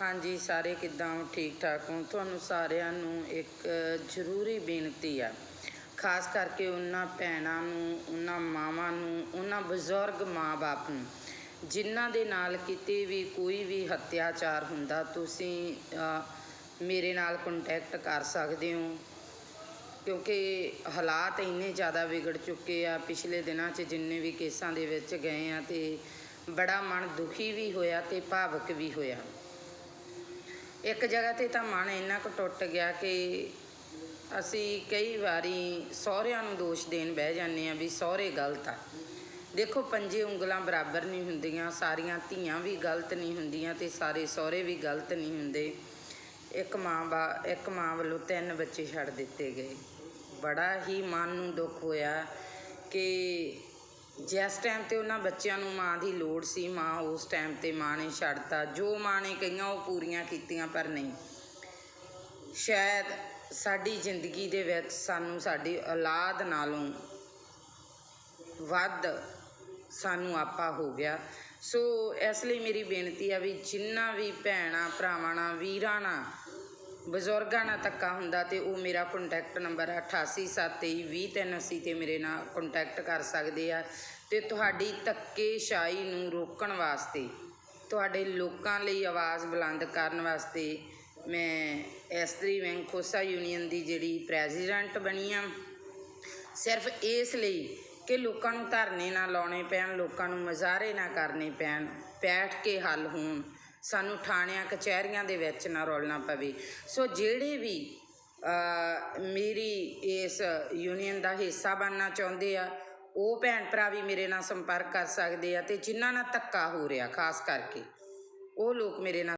ਹਾਂਜੀ, ਸਾਰੇ ਕਿੱਦਾਂ? ਹੋ ਠੀਕ ਠਾਕ ਹੋ। ਤੁਹਾਨੂੰ ਸਾਰਿਆਂ ਨੂੰ ਇੱਕ ਜ਼ਰੂਰੀ ਬੇਨਤੀ ਆ। ਖਾਸ ਕਰਕੇ ਉਹਨਾਂ ਭੈਣਾਂ ਨੂੰ, ਉਹਨਾਂ ਮਾਵਾਂ ਨੂੰ, ਉਹਨਾਂ ਬਜ਼ੁਰਗ ਮਾਂ-ਬਾਪ ਨੂੰ। ਜਿਨ੍ਹਾਂ ਦੇ ਨਾਲ ਕਿਤੇ ਵੀ ਕੋਈ ਵੀ ਹੱਤਿਆਚਾਰ ਹੁੰਦਾ, ਤੁਸੀਂ ਮੇਰੇ ਨਾਲ ਕੰਟੈਕਟ ਕਰ ਸਕਦੇ ਹੋ। ਕਿਉਂਕਿ ਹਾਲਾਤ ਇੰਨੇ ਜ਼ਿਆਦਾ ਵਿਗੜ ਚੁੱਕੇ ਆ, ਪਿਛਲੇ ਦਿਨਾਂ 'ਚ ਜਿੰਨੇ ਵੀ ਕੇਸਾਂ ਦੇ ਵਿੱਚ ਗਏ ਆ, ਤੇ ਬੜਾ ਮਨ ਦੁਖੀ ਵੀ ਹੋਇਆ ਤੇ ਭਾਵਕ ਵੀ ਹੋਇਆ। ਇੱਕ ਜਗ੍ਹਾ ਤੇ ਤਾਂ ਮਨ ਇੰਨਾ ਕੁ ਟੁੱਟ ਗਿਆ ਕਿ ਅਸੀਂ ਕਈ ਵਾਰੀ ਸਹੁਰਿਆਂ ਨੂੰ ਦੋਸ਼ ਦੇਣ ਬਹਿ ਜਾਂਦੇ ਆ ਵੀ ਸਹੁਰੇ ਗਲਤ ਆ। ਦੇਖੋ ਪੰਜੇ ਉਂਗਲਾਂ ਬਰਾਬਰ ਨਹੀਂ ਹੁੰਦੀਆਂ, ਸਾਰੀਆਂ ਧੀਆਂ ਵੀ ਗਲਤ ਨਹੀਂ ਹੁੰਦੀਆਂ ਤੇ ਸਾਰੇ ਸਹੁਰੇ ਵੀ ਗਲਤ ਨਹੀਂ ਹੁੰਦੇ। ਇੱਕ ਮਾਂ ਬਾ, ਇੱਕ ਮਾਂ ਵੱਲੋਂ ਤਿੰਨ ਬੱਚੇ ਛੱਡ ਦਿੱਤੇ ਗਏ। ਬੜਾ ਹੀ ਮਨ ਨੂੰ ਦੁੱਖ ਹੋਇਆ ਕਿ ਜਿਸ ਟਾਈਮ ਤੇ ਉਹਨਾਂ ਬੱਚਿਆਂ ਨੂੰ ਮਾਂ ਦੀ ਲੋੜ ਸੀ, ਮਾਂ ਉਸ ਟਾਈਮ ਤੇ ਮਾਂ ਨੇ ਛੱਡਤਾ। ਜੋ ਮਾਂ ਨੇ ਕਹੀਆਂ, ਉਹ ਪੂਰੀਆਂ ਕੀਤੀਆਂ, ਪਰ ਨਹੀਂ। ਸ਼ਾਇਦ ਸਾਡੀ ਜ਼ਿੰਦਗੀ ਦੇ ਵਿੱਚ ਸਾਨੂੰ ਸਾਡੀ ਔਲਾਦ ਨਾਲੋਂ ਵੱਧ ਸਾਨੂੰ ਆਪਾ ਹੋ ਗਿਆ। ਸੋ ਇਸ ਲਈ ਮੇਰੀ ਬੇਨਤੀ ਆ ਵੀ ਜਿੰਨਾ ਵੀ ਭੈਣਾਂ, ਭਰਾਵਾਂ ਨਾਲ, ਵੀਰਾਂ ਨਾਲ ਬਜ਼ੁਰਗਾਂ ਨਾਲ ਧੱਕਾ ਹੁੰਦਾ ਤੇ ਉਹ ਮੇਰਾ ਕੰਟੈਕਟ ਨੰਬਰ 8873220380 ਤੇ ਮੇਰੇ ਨਾਲ ਕੰਟੈਕਟ ਕਰ ਸਕਦੇ ਆ ਤੇ ਤੁਹਾਡੀ ਧੱਕੇਸ਼ਾਹੀ ਨੂੰ ਰੋਕਣ ਵਾਸਤੇ, ਤੁਹਾਡੇ ਲੋਕਾਂ ਲਈ ਆਵਾਜ਼ ਬੁਲੰਦ ਕਰਨ ਵਾਸਤੇ ਮੈਂ ਐਸਤਰੀ ਵਿੰਗ ਖੋਸਾ ਯੂਨੀਅਨ ਦੀ ਜਿਹੜੀ ਪ੍ਰੈਜ਼ੀਡੈਂਟ ਬਣੀ ਆ, ਸਿਰਫ ਇਸ ਲਈ ਕਿ ਲੋਕਾਂ ਨੂੰ ਧਰਨੇ ਨਾ ਲਾਉਣੇ ਪੈਣ, ਲੋਕਾਂ ਨੂੰ ਮਜ਼ਾਰੇ ਨਾ ਕਰਨੇ ਪੈਣ, ਬੈਠ ਕੇ ਹੱਲ ਹੋਣ। ਸਾਨੂੰ ਥਾਣਿਆਂ ਕਚਹਿਰੀਆਂ ਦੇ ਵਿੱਚ ਨਾ ਰੁਲਣਾ ਪਵੇ। ਸੋ ਜਿਹੜੇ ਵੀ ਮੇਰੀ ਇਸ ਯੂਨੀਅਨ ਦਾ ਹਿੱਸਾ ਬਣਨਾ ਚਾਹੁੰਦੇ ਆ, ਉਹ ਭੈਣ ਭਰਾ ਵੀ ਮੇਰੇ ਨਾਲ ਸੰਪਰਕ ਕਰ ਸਕਦੇ ਆ ਤੇ ਜਿਨ੍ਹਾਂ ਨਾਲ ਧੱਕਾ ਹੋ ਰਿਹਾ, ਖਾਸ ਕਰਕੇ, ਉਹ ਲੋਕ ਮੇਰੇ ਨਾਲ